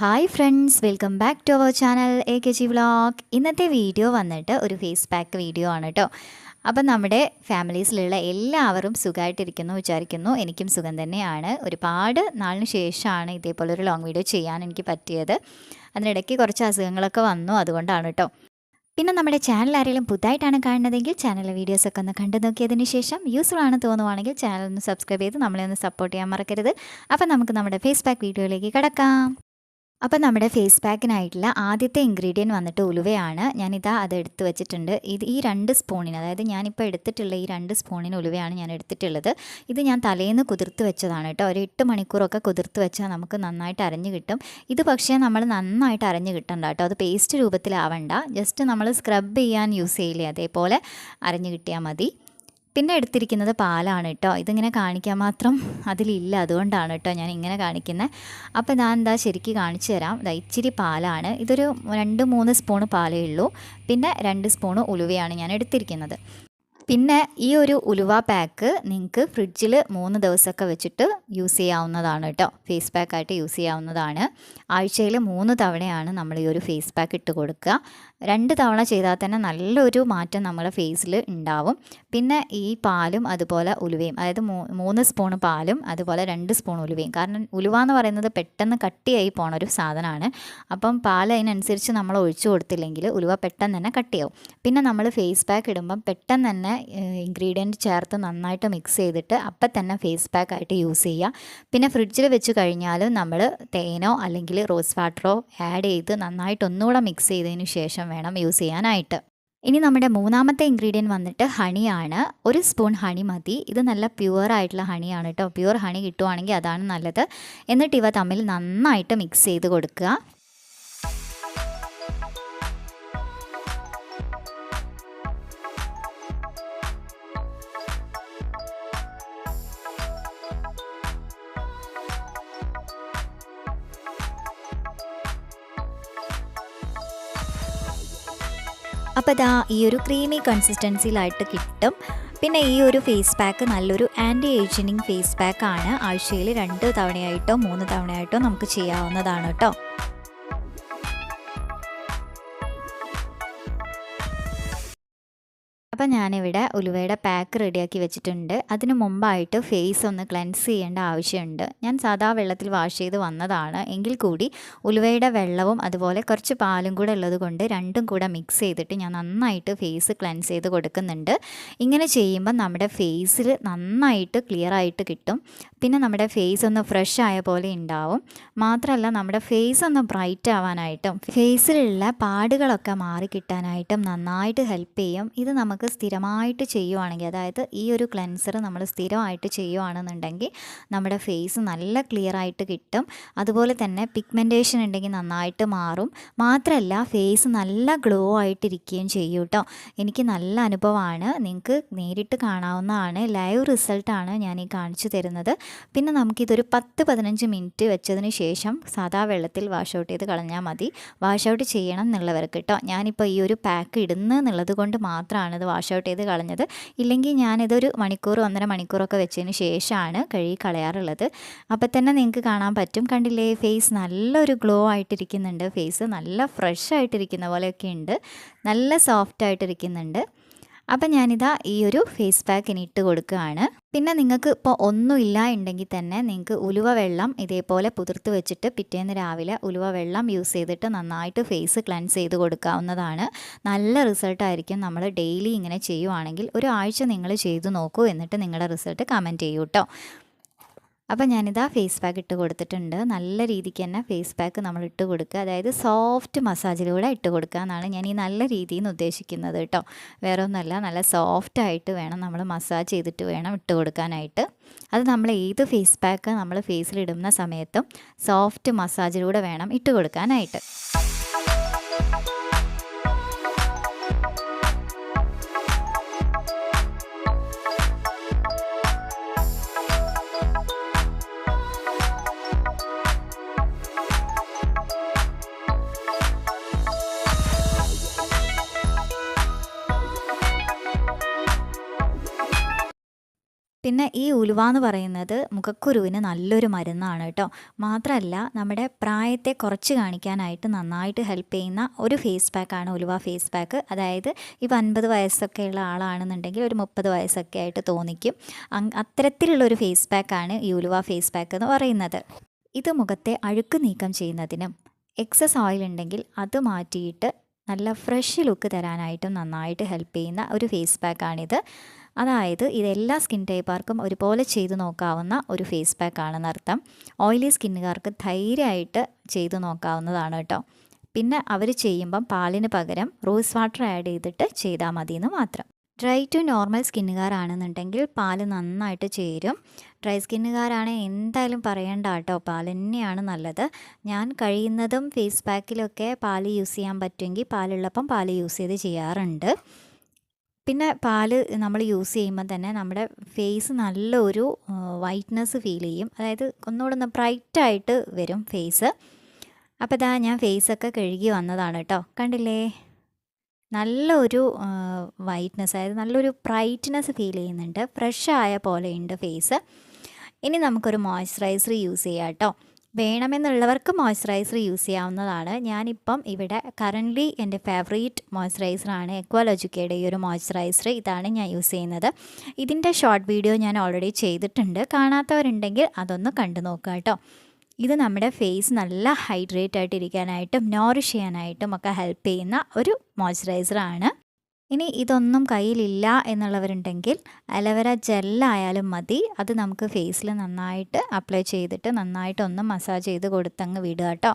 Hi friends welcome back to our channel A K G vlog ഇന്നത്തെ video വന്നിട്ട് ഒരു face pack video ആണ് കേട്ടോ അപ്പം നമ്മുടെ ഫാമിലീസിലുള്ള എല്ലാവരും സുഖമായിട്ടിരിക്കുന്നു വിചാരിക്കുന്നു. എനിക്കും സുഖം തന്നെയാണ്. ഒരുപാട് നാളിന് ശേഷമാണ് ഇതേപോലെ ഒരു ലോങ് വീഡിയോ ചെയ്യാൻ എനിക്ക് പറ്റിയത്. അതിനിടയ്ക്ക് കുറച്ച് അസുഖങ്ങളൊക്കെ വന്നു അതുകൊണ്ടാണ് കേട്ടോ പിന്നെ നമ്മുടെ ചാനൽ ആരെങ്കിലും പുതുതായിട്ടാണ് കാണുന്നതെങ്കിൽ ചാനലിലെ വീഡിയോസൊക്കെ ഒന്ന് കണ്ടു നോക്കിയതിന് ശേഷം യൂസ്ഫുൾ ആണ് തോന്നുവാണെങ്കിൽ ചാനൽ ഒന്ന് സബ്സ്ക്രൈബ് ചെയ്ത് നമ്മളെ ഒന്ന് സപ്പോർട്ട് ചെയ്യാൻ മറക്കരുത്. അപ്പം നമുക്ക് നമ്മുടെ ഫേസ് പാക്ക് വീഡിയോയിലേക്ക് കിടക്കാം. അപ്പം നമ്മുടെ ഫേസ് പാക്കിനായിട്ടുള്ള ആദ്യത്തെ ഇൻഗ്രീഡിയന്റ് വന്നിട്ട് ഉലുവയാണ്. ഞാനിതാ അത് എടുത്ത് വെച്ചിട്ടുണ്ട്. ഇത് ഈ രണ്ട് സ്പൂണിന് അതായത് ഞാനിപ്പോൾ എടുത്തിട്ടുള്ള ഈ രണ്ട് സ്പൂണിന് ഉലുവയാണ് ഞാൻ എടുത്തിട്ടുള്ളത്. ഇത് ഞാൻ തലേന്ന് കുതിർത്ത് വെച്ചതാണ് കേട്ടോ. ഒരു എട്ട് മണിക്കൂറൊക്കെ കുതിർത്ത് വെച്ചാൽ നമുക്ക് നന്നായിട്ട് അരഞ്ഞ് കിട്ടും. ഇത് പക്ഷേ നമ്മൾ നന്നായിട്ട് അരഞ്ഞ് കിട്ടണ്ട കേട്ടോ. അത് പേസ്റ്റ് രൂപത്തിലാവണ്ട. ജസ്റ്റ് നമ്മൾ സ്ക്രബ് ചെയ്യാൻ യൂസ് ചെയ്യില്ലേ അതേപോലെ അരഞ്ഞ് കിട്ടിയാൽ മതി. പിന്നെ എടുത്തിരിക്കുന്നത് പാലാണ് കേട്ടോ. ഇതിങ്ങനെ കാണിക്കാൻ മാത്രം അതിലില്ല. അതുകൊണ്ടാണ് കേട്ടോ ഞാൻ ഇങ്ങനെ കാണിക്കുന്നത് അപ്പോൾ ഞാൻ എന്താ ശരിക്കും കാണിച്ചു തരാം. ഇതാ ഇച്ചിരി പാലാണ്. ഇതൊരു രണ്ട് മൂന്ന് സ്പൂണ് പാലേ ഉള്ളൂ. പിന്നെ രണ്ട് സ്പൂണ് ഉലുവയാണ് ഞാൻ എടുത്തിരിക്കുന്നത്. പിന്നെ ഈ ഒരു ഉലുവ പാക്ക് നിങ്ങൾക്ക് ഫ്രിഡ്ജിൽ മൂന്ന് ദിവസമൊക്കെ വെച്ചിട്ട് യൂസ് ചെയ്യാവുന്നതാണ് കേട്ടോ. ഫേസ് പാക്കായിട്ട് യൂസ് ചെയ്യാവുന്നതാണ്. ആഴ്ചയിൽ മൂന്ന് തവണയാണ് നമ്മൾ ഈ ഒരു ഫേസ് പാക്ക് ഇട്ട് കൊടുക്കുക. രണ്ട് തവണ ചെയ്താൽ തന്നെ നല്ലൊരു മാറ്റം നമ്മുടെ ഫേസിൽ ഉണ്ടാവും. പിന്നെ ഈ പാലും അതുപോലെ ഉലുവയും അതായത് മൂന്ന് സ്പൂൺ പാലും അതുപോലെ രണ്ട് സ്പൂൺ ഉലുവയും. കാരണം ഉലുവ എന്ന് പറയുന്നത് പെട്ടെന്ന് കട്ടിയായി പോണ ഒരു സാധനമാണ്. അപ്പം പാൽ അതിനനുസരിച്ച് നമ്മൾ ഒഴിച്ചു കൊടുത്തില്ലെങ്കിൽ ഉലുവ പെട്ടെന്ന് തന്നെ കട്ടിയാവും. പിന്നെ നമ്മൾ ഫേസ് പാക്ക് ഇടുമ്പം പെട്ടെന്ന് തന്നെ ഇൻഗ്രീഡിയന്റ് ചേർത്ത് നന്നായിട്ട് മിക്സ് ചെയ്തിട്ട് അപ്പം തന്നെ ഫേസ് പാക്ക് ആയിട്ട് യൂസ് ചെയ്യുക. പിന്നെ ഫ്രിഡ്ജിൽ വെച്ച് കഴിഞ്ഞാൽ നമ്മൾ തേനോ അല്ലെങ്കിൽ റോസ് വാട്ടറോ ആഡ് ചെയ്ത് നന്നായിട്ട് ഒന്നുകൂടെ മിക്സ് ചെയ്തതിന് ശേഷം വേണം യൂസ് ചെയ്യാനായിട്ട്. ഇനി നമ്മുടെ മൂന്നാമത്തെ ഇൻഗ്രീഡിയന്റ് വന്നിട്ട് ഹണിയാണ് ഒരു സ്പൂൺ ഹണി മതി. ഇത് നല്ല പ്യുവർ ആയിട്ടുള്ള ഹണിയാണ് കേട്ടോ പ്യുവർ ഹണി കിട്ടുവാണെങ്കിൽ അതാണ് നല്ലത്. എന്നിട്ട് ഇവ തമ്മിൽ നന്നായിട്ട് മിക്സ് ചെയ്ത് കൊടുക്കുക. അപ്പോൾ ഇതാ ഈ ഒരു ക്രീമി കൺസിസ്റ്റൻസിയിലായിട്ട് കിട്ടും. പിന്നെ ഈ ഒരു ഫേസ് പാക്ക് നല്ലൊരു ആന്റി ഏജിനിങ് ഫേസ് പാക്കാണ് ആഴ്ചയിൽ രണ്ട് തവണയായിട്ടോ മൂന്ന് തവണയായിട്ടോ നമുക്ക് ചെയ്യാവുന്നതാണ് കേട്ടോ അപ്പം ഞാനിവിടെ ഉലുവയുടെ പാക്ക് റെഡിയാക്കി വെച്ചിട്ടുണ്ട്. അതിന് മുമ്പായിട്ട് ഫേസ് ഒന്ന് ക്ലെൻസ് ചെയ്യേണ്ട ആവശ്യമുണ്ട്. ഞാൻ സാധാ വെള്ളത്തിൽ വാഷ് ചെയ്ത് വന്നതാണ്. എങ്കിൽ കൂടി ഉലുവയുടെ വെള്ളവും അതുപോലെ കുറച്ച് പാലും കൂടെ ഉള്ളത് കൊണ്ട് രണ്ടും കൂടെ മിക്സ് ചെയ്തിട്ട് ഞാൻ നന്നായിട്ട് ഫേസ് ക്ലെൻസ് ചെയ്ത് കൊടുക്കുന്നുണ്ട്. ഇങ്ങനെ ചെയ്യുമ്പോൾ നമ്മുടെ ഫേസിൽ നന്നായിട്ട് ക്ലിയർ ആയിട്ട് കിട്ടും. പിന്നെ നമ്മുടെ ഫേസ് ഒന്ന് ഫ്രഷ് ആയ പോലെ ഉണ്ടാവും. മാത്രമല്ല നമ്മുടെ ഫേസ് ഒന്ന് ബ്രൈറ്റ് ആവാനായിട്ടും ഫേസിലുള്ള പാടുകളൊക്കെ മാറി കിട്ടാനായിട്ടും നന്നായിട്ട് ഹെൽപ്പ് ചെയ്യും. ഇത് നമുക്ക് സ്ഥിരമായിട്ട് ചെയ്യുവാണെങ്കിൽ അതായത് ഈ ഒരു ക്ലെൻസർ നമ്മൾ സ്ഥിരമായിട്ട് ചെയ്യുവാണെന്നുണ്ടെങ്കിൽ നമ്മുടെ ഫേസ് നല്ല ക്ലിയർ ആയിട്ട് കിട്ടും. അതുപോലെ തന്നെ പിഗ്മെന്റേഷൻ ഉണ്ടെങ്കിൽ നന്നായിട്ട് മാറും. മാത്രമല്ല ഫേസ് നല്ല ഗ്ലോ ആയിട്ടിരിക്കുകയും ചെയ്യും കേട്ടോ. എനിക്ക് നല്ല അനുഭവമാണ്. നിങ്ങൾക്ക് നേരിട്ട് കാണാവുന്നതാണ്. ലൈവ് റിസൾട്ടാണ് ഞാൻ ഈ കാണിച്ചു തരുന്നത്. പിന്നെ നമുക്കിതൊരു പത്ത് പതിനഞ്ച് മിനിറ്റ് വെച്ചതിന് ശേഷം സാധാ വെള്ളത്തിൽ വാഷ് ഔട്ട് ചെയ്ത് കളഞ്ഞാൽ മതി. വാഷ് ഔട്ട് ചെയ്യണം എന്നുള്ളവർക്ക് കേട്ടോ. ഞാനിപ്പോൾ ഈ ഒരു പാക്ക് ഇടുന്നു എന്നുള്ളത് കൊണ്ട് മാത്രമാണ് ഇത് വാഷ് ഔട്ട് ചെയ്ത് കളഞ്ഞത്. ഇല്ലെങ്കിൽ ഞാനിതൊരു മണിക്കൂർ ഒന്നര മണിക്കൂറൊക്കെ വെച്ചതിന് ശേഷമാണ് കഴുകി കളയാറുള്ളത്. അപ്പോൾ തന്നെ നിങ്ങൾക്ക് കാണാൻ പറ്റും. കണ്ടില്ലേ ഫേസ് നല്ലൊരു ഗ്ലോ ആയിട്ടിരിക്കുന്നുണ്ട്. ഫേസ് നല്ല ഫ്രഷ് ആയിട്ടിരിക്കുന്ന പോലെയൊക്കെ ഉണ്ട്. നല്ല സോഫ്റ്റ് ആയിട്ടിരിക്കുന്നുണ്ട്. അപ്പം ഞാനിതാ ഈ ഒരു ഫേസ് പാക്ക് ഇനി ഇട്ട് കൊടുക്കുകയാണ്. പിന്നെ നിങ്ങൾക്ക് ഇപ്പോൾ ഒന്നുമില്ല ഉണ്ടെങ്കിൽ തന്നെ നിങ്ങൾക്ക് ഉലുവ വെള്ളം ഇതേപോലെ പുതിർത്ത് വെച്ചിട്ട് പിറ്റേന്ന് രാവിലെ ഉലുവ വെള്ളം യൂസ് ചെയ്തിട്ട് നന്നായിട്ട് ഫേസ് ക്ലൻസ് ചെയ്ത് കൊടുക്കാവുന്നതാണ്. നല്ല റിസൾട്ടായിരിക്കും നമ്മൾ ഡെയിലി ഇങ്ങനെ ചെയ്യുവാണെങ്കിൽ. ഒരു ആഴ്ച നിങ്ങൾ ചെയ്തു നോക്കൂ എന്നിട്ട് നിങ്ങളുടെ റിസൾട്ട് കമന്റ് ചെയ്യൂ കേട്ടോ അപ്പോൾ ഞാനിതാ ഫേസ് പാക്ക് ഇട്ട് കൊടുത്തിട്ടുണ്ട്. നല്ല രീതിക്ക് തന്നെ ഫേസ് പാക്ക് നമ്മൾ ഇട്ട് കൊടുക്കുക. അതായത് സോഫ്റ്റ് മസാജിലൂടെ ഇട്ട് കൊടുക്കുക എന്നാണ് ഞാൻ ഈ നല്ല രീതിയിൽ നിന്ന് ഉദ്ദേശിക്കുന്നത് കേട്ടോ. വേറെ ഒന്നുമല്ല നല്ല സോഫ്റ്റ് ആയിട്ട് വേണം നമ്മൾ മസാജ് ചെയ്തിട്ട് വേണം ഇട്ട് കൊടുക്കാനായിട്ട്. അത് നമ്മൾ ഏത് ഫേസ് പാക്ക് നമ്മൾ ഫേസിലിടുന്ന സമയത്തും സോഫ്റ്റ് മസാജിലൂടെ വേണം ഇട്ട് കൊടുക്കാനായിട്ട്. പിന്നെ ഈ ഉലുവ എന്ന് പറയുന്നത് മുഖക്കുരുവിന് നല്ലൊരു മരുന്നാണ് കേട്ടോ. മാത്രമല്ല നമ്മുടെ പ്രായത്തെ കുറച്ച് കാണിക്കാനായിട്ട് നന്നായിട്ട് ഹെൽപ്പ് ചെയ്യുന്ന ഒരു ഫേസ് പാക്കാണ് ഉലുവ ഫേസ് പാക്ക് അതായത് ഇപ്പോൾ അൻപത് വയസ്സൊക്കെ ഉള്ള ആളാണെന്നുണ്ടെങ്കിൽ ഒരു മുപ്പത് വയസ്സൊക്കെ ആയിട്ട് തോന്നിക്കും. അത്തരത്തിലുള്ളൊരു ഫേസ് പാക്കാണ് ഈ ഉലുവ ഫേസ് പാക്ക് എന്ന് പറയുന്നത്. ഇത് മുഖത്തെ അഴുക്ക് നീക്കം ചെയ്യുന്നതിനും എക്സസ് ഓയിൽ ഉണ്ടെങ്കിൽ അത് മാറ്റിയിട്ട് നല്ല ഫ്രഷ് ലുക്ക് തരാനായിട്ടും നന്നായിട്ട് ഹെൽപ്പ് ചെയ്യുന്ന ഒരു ഫേസ് പാക്കാണിത് അതായത് ഇതെല്ലാ സ്കിൻ ടൈപ്പാർക്കും ഒരുപോലെ ചെയ്തു നോക്കാവുന്ന ഒരു ഫേസ് പാക്ക് ആണെന്ന് അർത്ഥം. ഓയിലി സ്കിന്നുകാർക്ക് ധൈര്യമായിട്ട് ചെയ്തു നോക്കാവുന്നതാണ് കേട്ടോ. പിന്നെ അവർ ചെയ്യുമ്പം പാലിന് പകരം റോസ് വാട്ടർ ആഡ് ചെയ്തിട്ട് ചെയ്താൽ മതി എന്ന് മാത്രം. ഡ്രൈ ടു നോർമൽ സ്കിന്നുകാരാണെന്നുണ്ടെങ്കിൽ പാൽ നന്നായിട്ട് ചേരും. ഡ്രൈ സ്കിന്നുകാരാണ് എന്തായാലും പറയേണ്ട കേട്ടോ പാൽ തന്നെയാണ് നല്ലത്. ഞാൻ കഴിയുന്നതും ഫേസ് പാക്കിലൊക്കെ പാൽ യൂസ് ചെയ്യാൻ പറ്റുമെങ്കിൽ പാലുള്ളപ്പം പാൽ യൂസ് ചെയ്ത് ചെയ്യാറുണ്ട്. പിന്നെ പാൽ നമ്മൾ യൂസ് ചെയ്യുമ്പോൾ തന്നെ നമ്മുടെ ഫേസ് നല്ലൊരു വൈറ്റ്നസ് ഫീൽ ചെയ്യും. അതായത് ഒന്നുകൂടെ ഒന്ന് ബ്രൈറ്റായിട്ട് വരും ഫേസ്. അപ്പോൾ ഇതാ ഞാൻ ഫേസൊക്കെ കഴുകി വന്നതാണ് കേട്ടോ. കണ്ടില്ലേ? നല്ലൊരു വൈറ്റ്നസ് അതായത് നല്ലൊരു ബ്രൈറ്റ്നസ് ഫീൽ ചെയ്യുന്നുണ്ട്. ഫ്രഷ് ആയ പോലെയുണ്ട് ഫേസ്. ഇനി നമുക്കൊരു മോയ്സ്ചറൈസർ യൂസ് ചെയ്യാം കേട്ടോ. വേണമെന്നുള്ളവർക്ക് മോയ്സ്ചറൈസർ യൂസ് ചെയ്യാവുന്നതാണ്. ഞാനിപ്പം ഇവിടെ കറന്റ്ലി എന്റെ ഫേവറേറ്റ് മോയ്സ്ചറൈസറാണ് എക്വാലോജിക്കയുടെ ഈ ഒരു മോയ്സ്ചറൈസർ ഇതാണ് ഞാൻ യൂസ് ചെയ്യുന്നത്. ഇതിന്റെ ഷോർട്ട് വീഡിയോ ഞാൻ ഓൾറെഡി ചെയ്തിട്ടുണ്ട്. കാണാത്തവരുണ്ടെങ്കിൽ അതൊന്ന് കണ്ടു നോക്കുക കേട്ടോ. ഇത് നമ്മുടെ ഫേസ് നല്ല ഹൈഡ്രേറ്റ് ആയിട്ടിരിക്കാനായിട്ടും നോറിഷ് ചെയ്യാനായിട്ടും ഒക്കെ ഹെൽപ്പ് ചെയ്യുന്ന ഒരു മോയ്സ്ചറൈസറാണ് ഇനി ഇതൊന്നും കയ്യിലില്ല എന്നുള്ളവരുണ്ടെങ്കിൽ അലവര ജെല്ലായാലും മതി. അത് നമുക്ക് ഫേസിൽ നന്നായിട്ട് അപ്ലൈ ചെയ്തിട്ട് നന്നായിട്ടൊന്ന് മസാജ് ചെയ്ത് കൊടുത്തങ്ങ് വിടുക കേട്ടോ.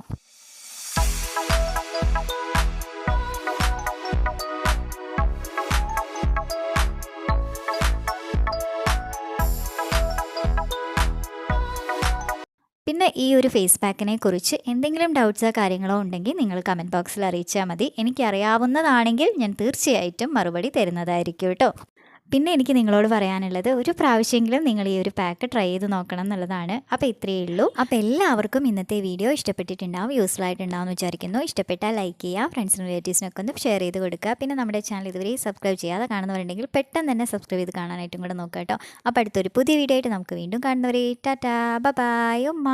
ഈ ഒരു ഫേസ് പാക്കിനെ കുറിച്ച് എന്തെങ്കിലും ഡൗട്ട്സോ കാര്യങ്ങളോ ഉണ്ടെങ്കിൽ നിങ്ങൾ കമന്റ് ബോക്സിൽ അറിയിച്ചാൽ മതി. എനിക്കറിയാവുന്നതാണെങ്കിൽ ഞാൻ തീർച്ചയായിട്ടും മറുപടി തരുന്നതായിരിക്കും കേട്ടോ. പിന്നെ എനിക്ക് നിങ്ങളോട് പറയാനുള്ളത് ഒരു പ്രാവശ്യമെങ്കിലും നിങ്ങൾ ഈ ഒരു പാക്ക് ട്രൈ ചെയ്ത് നോക്കണം എന്നുള്ളതാണ്. അപ്പോൾ ഇത്രയേ ഉള്ളൂ. അപ്പോൾ എല്ലാവർക്കും ഇന്നത്തെ വീഡിയോ ഇഷ്ടപ്പെട്ടിട്ടുണ്ടാവും യൂസ്ഫുൾ ആയിട്ടുണ്ടാവും എന്ന് വിചാരിക്കുന്നു. ഇഷ്ടപ്പെട്ടാൽ ലൈക്ക് ചെയ്യുക ഫ്രണ്ട്സിനും റിലേറ്റീവ്സിനൊക്കെ ഒന്ന് ഷെയർ ചെയ്ത് കൊടുക്കുക. പിന്നെ നമ്മുടെ ചാനൽ ഇതുവരെ സബ്സ്ക്രൈബ് ചെയ്യാതെ കാണുന്നവരുണ്ടെങ്കിൽ പെട്ടെന്ന് തന്നെ സബ്സ്ക്രൈബ് ചെയ്ത് കാണാനായിട്ടും കൂടെ നോക്കാം കേട്ടോ. അപ്പോൾ അടുത്തൊരു പുതിയ വീഡിയോ ആയിട്ട് നമുക്ക് വീണ്ടും കാണുന്നവരെ ടാറ്റാ ബൈ ഉമ്മ.